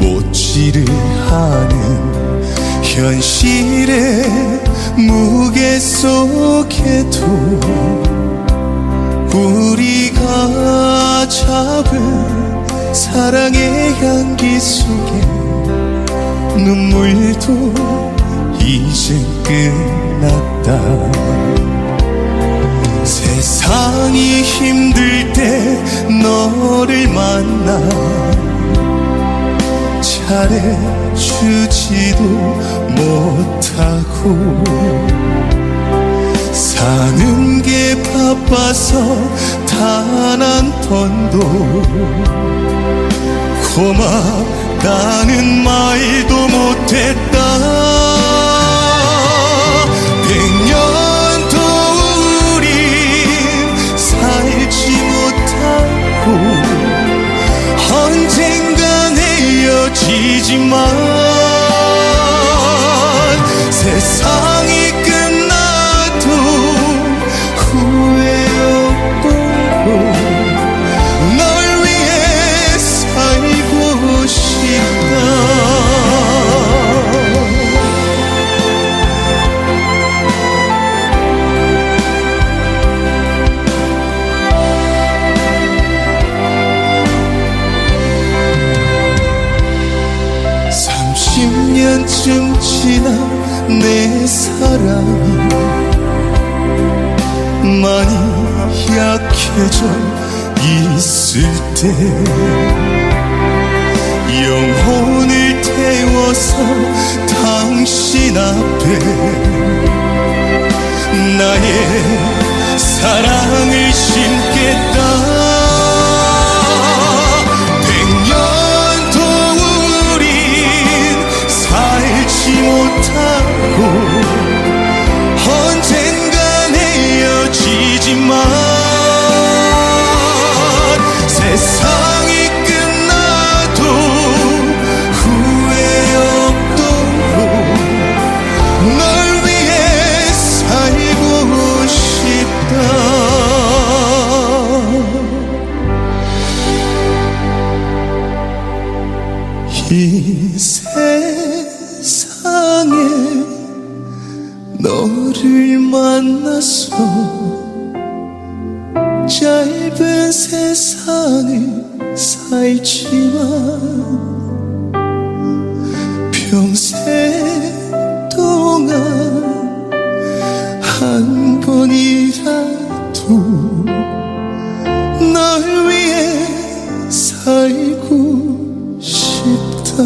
못질을 하는 현실의 무게 속에도 우리가 잡은 사랑의 향기 속에 눈물도 이제 끝났다. 세상이 힘들 때 너를 만나 잘해주지도 못하고 사는 게 바빠서 단 한 번도 고맙다는 말도 못했다 헤어지지만 세상 년쯤 지난 내 사랑이 많이 약해져 있을 때 영혼을 태워서 당신 앞에 나의 사랑 언젠간 헤어지지만 세상이 끝나도 후회 없도록 널 위해 살고 싶다. 이 세상에 너를 만나서 짧은 세상을 살지만 평생 동안 한 번이라도 널 위해 살고 싶다